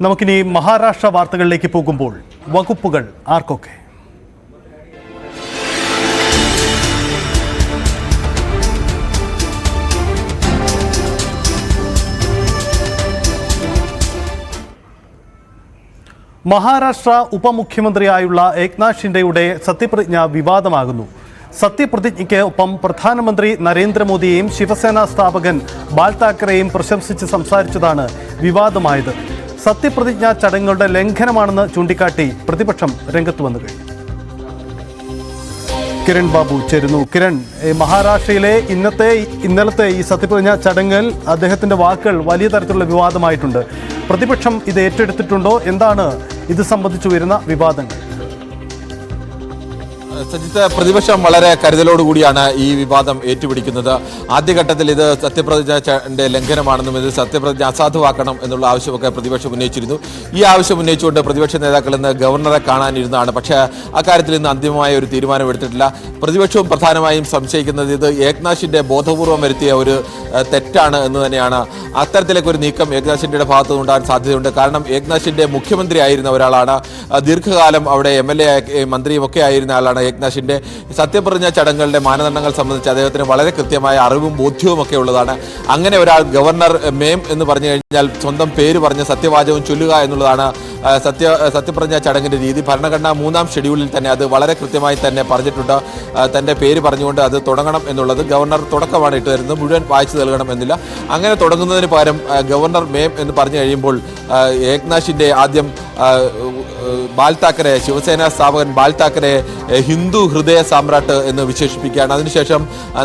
നമുക്കിനി മഹാരാഷ്ട്ര വാർത്തകളിലേക്ക് പോകുമ്പോൾ വകുപ്പുകൾ ആർക്കൊക്കെ? മഹാരാഷ്ട്ര ഉപമുഖ്യമന്ത്രിയായുള്ള ഏക്നാഥ് ഷിൻഡെയുടെ സത്യപ്രതിജ്ഞ വിവാദമാകുന്നു. സത്യപ്രതിജ്ഞയ്ക്ക് ഒപ്പം പ്രധാനമന്ത്രി നരേന്ദ്രമോദിയെയും ശിവസേന സ്ഥാപകൻ ബാൽ താക്കറെയും പ്രശംസിച്ച് സംസാരിച്ചതാണ് വിവാദമായത്. സത്യപ്രതിജ്ഞാ ചടങ്ങുകളുടെ ലംഘനമാണെന്ന് ചൂണ്ടിക്കാട്ടി പ്രതിപക്ഷം രംഗത്ത് വന്നു കഴിഞ്ഞു. കിരൺ ബാബു ചേരുന്നു. കിരൺ മഹാരാഷ്ട്രയിലെ ഇന്നത്തെ ഇന്നലത്തെ ഈ സത്യപ്രതിജ്ഞാ ചടങ്ങിൽ അദ്ദേഹത്തിന്റെ വാക്കുകൾ വലിയ തരത്തിലുള്ള വിവാദമായിട്ടുണ്ട്. പ്രതിപക്ഷം ഇത് ഏറ്റെടുത്തിട്ടുണ്ടോ? എന്താണ് ഇത് സംബന്ധിച്ചു വരുന്ന വിവാദങ്ങൾ? സജിത്ത് പ്രതിപക്ഷം വളരെ കരുതലോടുകൂടിയാണ് ഈ വിവാദം ഏറ്റുപിടിക്കുന്നത്. ആദ്യഘട്ടത്തിൽ ഇത് സത്യപ്രതിജ്ഞയുടെ ലംഘനമാണെന്നും ഇത് സത്യപ്രതിജ്ഞ അസാധുവാക്കണം എന്നുള്ള ആവശ്യമൊക്കെ പ്രതിപക്ഷം ഉന്നയിച്ചിരുന്നു. ഈ ആവശ്യം ഉന്നയിച്ചുകൊണ്ട് പ്രതിപക്ഷ നേതാക്കൾ ഇന്ന് ഗവർണറെ കാണാനിരുന്നതാണ്. പക്ഷേ അക്കാര്യത്തിൽ ഇന്ന് അന്തിമമായ ഒരു തീരുമാനം എടുത്തിട്ടില്ല. പ്രതിപക്ഷവും പ്രധാനമായും സംശയിക്കുന്നത് ഇത് ഏക്നാഥിന്റെ ബോധപൂർവം വരുത്തിയ ഒരു തെറ്റാണ് എന്ന് തന്നെയാണ്. അത്തരത്തിലേക്ക് ഒരു നീക്കം ഏക്നാഥ് ഷിൻഡെയുടെ ഭാഗത്തു നിന്നുണ്ടാകാൻ സാധ്യതയുണ്ട്. കാരണം ഏക്നാഥ് മുഖ്യമന്ത്രി ആയിരുന്ന ഒരാളാണ് ദീർഘകാലം അവിടെ എം എൽ എ മന്ത്രിയും ഒക്കെ ആയിരുന്ന ആളാണ്. ഷിൻഡെ സത്യപ്രതിജ്ഞ ചടങ്ങുകളുടെ മാനദണ്ഡങ്ങൾ സംബന്ധിച്ച് അദ്ദേഹത്തിന് വളരെ കൃത്യമായ അറിവും ബോധ്യവും ഒക്കെ ഉള്ളതാണ്. അങ്ങനെ ഒരാൾ ഗവർണർ മേം എന്ന് പറഞ്ഞു കഴിഞ്ഞാൽ സ്വന്തം പേര് പറഞ്ഞ് സത്യവാചകം ചൊല്ലുക എന്നുള്ളതാണ് സത്യ സത്യപ്രതിജ്ഞ ചടങ്ങിന്റെ രീതി. ഭരണഘടന മൂന്നാം ഷെഡ്യൂളിൽ തന്നെ അത് വളരെ കൃത്യമായി തന്നെ പറഞ്ഞിട്ടുണ്ട്. തന്റെ പേര് പറഞ്ഞുകൊണ്ട് അത് തുടങ്ങണം എന്നുള്ളത് ഗവർണർ തുടക്കമാണ് ഇട്ട് തരുന്നത്. മുഴുവൻ വായിച്ചു നൽകണം എന്നില്ല. അങ്ങനെ തുടങ്ങുന്നതിന് പകരം ഗവർണർ മേം എന്ന് പറഞ്ഞു കഴിയുമ്പോൾ ഏക്നാഷിന്റെ ആദ്യം ബാൽ താക്കറെ ശിവസേന സ്ഥാപകൻ ബാൽ താക്കറെ ഹിന്ദു ഹൃദയ സാമ്രാട്ട് എന്ന് വിശേഷിപ്പിക്കുകയാണ്. അതിനുശേഷം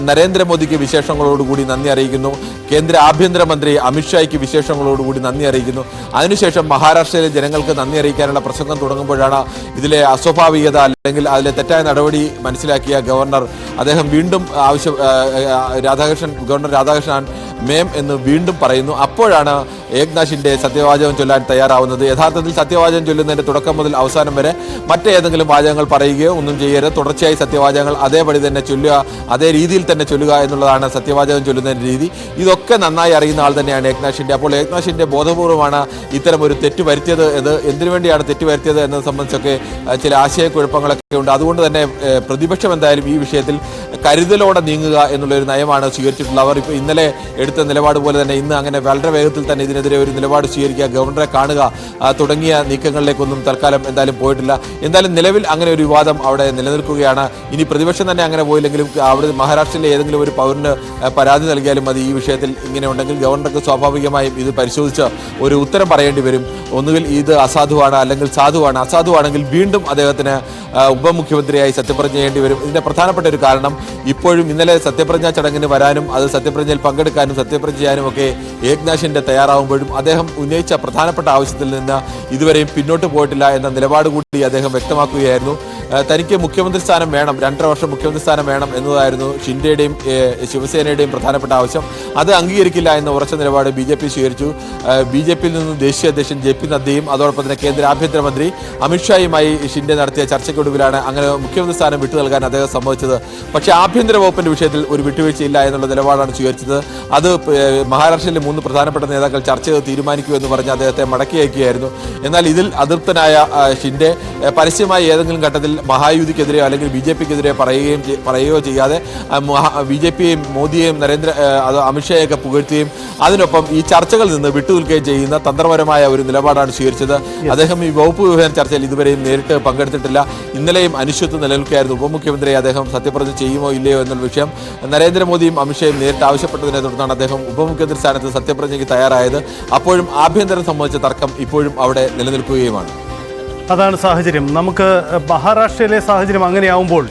നരേന്ദ്രമോദിക്ക് വിശേഷങ്ങളോടുകൂടി നന്ദി അറിയിക്കുന്നു. കേന്ദ്ര ആഭ്യന്തരമന്ത്രി അമിത്ഷായ്ക്ക് വിശേഷങ്ങളോടുകൂടി നന്ദി അറിയിക്കുന്നു. അതിനുശേഷം മഹാരാഷ്ട്രയിലെ ജനങ്ങൾക്ക് നന്ദി അറിയിക്കാനുള്ള പ്രസംഗം തുടങ്ങുമ്പോഴാണ് ഇതിലെ അസ്വാഭാവികത അല്ലെങ്കിൽ അതിലെ തെറ്റായ നടപടി മനസ്സിലാക്കിയ ഗവർണർ അദ്ദേഹം വീണ്ടും ആവശ്യം രാധാകൃഷ്ണൻ ഗവർണർ രാധാകൃഷ്ണൻ മേം എന്ന് വീണ്ടും പറയുന്നു. അപ്പോഴാണ് ഏക്നാഥിന്റെ സത്യവാചകം ചൊല്ലാൻ തയ്യാറാവുന്നത്. യഥാർത്ഥത്തിൽ സത്യവാചകം ചൊല്ലുന്നതിന്റെ തുടക്കം മുതൽ അവസാനം വരെ മറ്റേതെങ്കിലും വാചകങ്ങൾ പറയുകയോ ഒന്നും ചെയ്യരുത്. തുടർച്ചയായി സത്യവാചകങ്ങൾ അതേപടി തന്നെ ചൊല്ലുക അതേ രീതിയിൽ തന്നെ ചൊല്ലുക എന്നുള്ളതാണ് സത്യവാചകം ചൊല്ലുന്നതിന്റെ രീതി. ഇതൊക്കെ നന്നായി അറിയുന്ന ആൾ തന്നെയാണ് ഏക്നാഷിന്റെ അപ്പോൾ ഏക്നാഷിന്റെ ബോധപൂർവമാണ് ഇത്തരം ഒരു തെറ്റ് വരുത്തിയത് ഇത് എന്തിനു വേണ്ടിയാണ് തെറ്റ് വരുത്തിയത് എന്നത് സംബന്ധിച്ചൊക്കെ ചില ആശയക്കുഴപ്പങ്ങളൊക്കെ ഉണ്ട്. അതുകൊണ്ട് തന്നെ പ്രതിപക്ഷം എന്തായാലും ഈ വിഷയത്തിൽ കരുതലോടെ നീങ്ങുക എന്നുള്ളൊരു നയമാണ് സ്വീകരിച്ചിട്ടുള്ളത്. അവർ ഇപ്പോൾ ഇന്നലെ എടുത്ത നിലപാട് പോലെ തന്നെ ഇന്ന് അങ്ങനെ വളരെ വേഗത്തിൽ തന്നെ ഇതിനെതിരെ ഒരു നിലപാട് സ്വീകരിക്കുക ഗവർണറെ കാണുക തുടങ്ങിയ നീക്കങ്ങളിലേക്കൊന്നും തൽക്കാലം എന്തായാലും പോയിട്ടില്ല. എന്തായാലും നിലവിൽ അങ്ങനെ ഒരു വിവാദം അവിടെ നിലനിൽക്കുകയാണ്. ഇനി പ്രതിപക്ഷം തന്നെ അങ്ങനെ പോയില്ലെങ്കിലും അവിടെ മഹാരാഷ്ട്രയിലെ ഏതെങ്കിലും ഒരു പൗരന് പരാതി നൽകിയാലും മതി. ഈ വിഷയത്തിൽ ഇങ്ങനെ ഉണ്ടെങ്കിൽ ഗവർണർക്ക് സ്വാഭാവികമായും ഇത് പരിശോധിച്ച് ഒരു ഉത്തരം പറയേണ്ടി വരും. ഒന്നുകിൽ ഇത് അസാധുവാണ് അല്ലെങ്കിൽ സാധുവാണ്. അസാധുവാണെങ്കിൽ വീണ്ടും അദ്ദേഹത്തിന് ഉപമുഖ്യമന്ത്രിയായി സത്യപ്രതിജ്ഞ ചെയ്യേണ്ടി വരും. ഇതിന്റെ പ്രധാനപ്പെട്ട ഒരു കാരണം ഇപ്പോഴും ഇന്നലെ സത്യപ്രതിജ്ഞാ ചടങ്ങിന് വരാനും അത് സത്യപ്രതിജ്ഞയിൽ പങ്കെടുക്കാനും സത്യപ്രതിജ്ഞ ചെയ്യാനും ഒക്കെ ഏക്നാഥിന്റെ തയ്യാറാവുമ്പോഴും അദ്ദേഹം ഉന്നയിച്ച പ്രധാനപ്പെട്ട ആവശ്യത്തിൽ നിന്ന് ഇതുവരെയും പിന്നോട്ട് പോയിട്ടില്ല എന്ന നിലപാട് കൂടി അദ്ദേഹം വ്യക്തമാക്കുകയായിരുന്നു. തനിക്ക് മുഖ്യമന്ത്രി സ്ഥാനം വേണം രണ്ടര വർഷം മുഖ്യമന്ത്രി സ്ഥാനം വേണം എന്നതായിരുന്നു ഷിൻഡെയുടെയും ശിവസേനയുടെയും പ്രധാനപ്പെട്ട ആവശ്യം. അത് അംഗീകരിക്കില്ല എന്ന ഉറച്ച നിലപാട് ബി ജെ പി സ്വീകരിച്ചു. ബി ജെ പിയിൽ നിന്ന് ദേശീയ അധ്യക്ഷൻ ജെ പി നദ്ദയും അതോടൊപ്പം തന്നെ കേന്ദ്ര ആഭ്യന്തരമന്ത്രി അമിത്ഷായുമായി ഷിൻഡെ നടത്തിയ ചർച്ചയ്ക്കൊടുവിലാണ് അങ്ങനെ മുഖ്യമന്ത്രി സ്ഥാനം വിട്ടു നൽകാൻ അദ്ദേഹം സമ്മതിച്ചത്. പക്ഷേ ആഭ്യന്തര വകുപ്പിന്റെ വിഷയത്തിൽ ഒരു വിട്ടുവീഴ്ചയില്ല എന്നുള്ള നിലപാടാണ് സ്വീകരിച്ചത്. അത് മഹാരാഷ്ട്രയിലെ മൂന്ന് പ്രധാനപ്പെട്ട നേതാക്കൾ ചർച്ച ചെയ്ത് തീരുമാനിക്കൂ എന്ന് പറഞ്ഞ് അദ്ദേഹത്തെ മടക്കി അയക്കുകയായിരുന്നു. എന്നാൽ ഇതിൽ അതൃപ്തനായ ഷിൻഡെ പരസ്യമായി ഏതെങ്കിലും ഘട്ടത്തിൽ മഹായുതിക്കെതിരെയോ അല്ലെങ്കിൽ ബി ജെ പിക്കെതിരെ പറയുകയും പറയുകയോ ചെയ്യാതെ ബി ജെ പിയെയും മോദിയെയും നരേന്ദ്ര അമിത്ഷായൊക്കെ പുകഴ്ത്തുകയും അതിനൊപ്പം ഈ ചർച്ചകളിൽ നിന്ന് വിട്ടുനിൽക്കുകയും ചെയ്യുന്ന തന്ത്രപരമായ ഒരു നിലപാടാണ് സ്വീകരിച്ചത്. അദ്ദേഹം ഈ വകുപ്പ് വിഭജന ചർച്ചയിൽ ഇതുവരെയും നേരിട്ട് പങ്കെടുത്തിട്ടില്ല. ഇന്നലെയും അനിശ്ചിത്വം നിലനിൽക്കുകയായിരുന്നു. ഉപമുഖ്യമന്ത്രി അദ്ദേഹം സത്യപ്രതിജ്ഞ ചെയ്യുമോ ഇല്ലയോ എന്നുള്ള വിഷയം നരേന്ദ്രമോദിയും അമിത്ഷായും നേരിട്ട് ആവശ്യപ്പെട്ടതിനെ തുടർന്നാണ് അദ്ദേഹം ഉപമുഖ്യമന്ത്രി സ്ഥാനത്ത് സത്യപ്രതിജ്ഞയ്ക്ക് തയ്യാറായത്. അപ്പോഴും ആഭ്യന്തരം സംബന്ധിച്ച തർക്കം ഇപ്പോഴും അവിടെ നിലനിൽക്കുകയുമാണ്. അതാണ് സാഹചര്യം. നമുക്ക് മഹാരാഷ്ട്രയിലെ സാഹചര്യം അങ്ങനെയാവുമ്പോൾ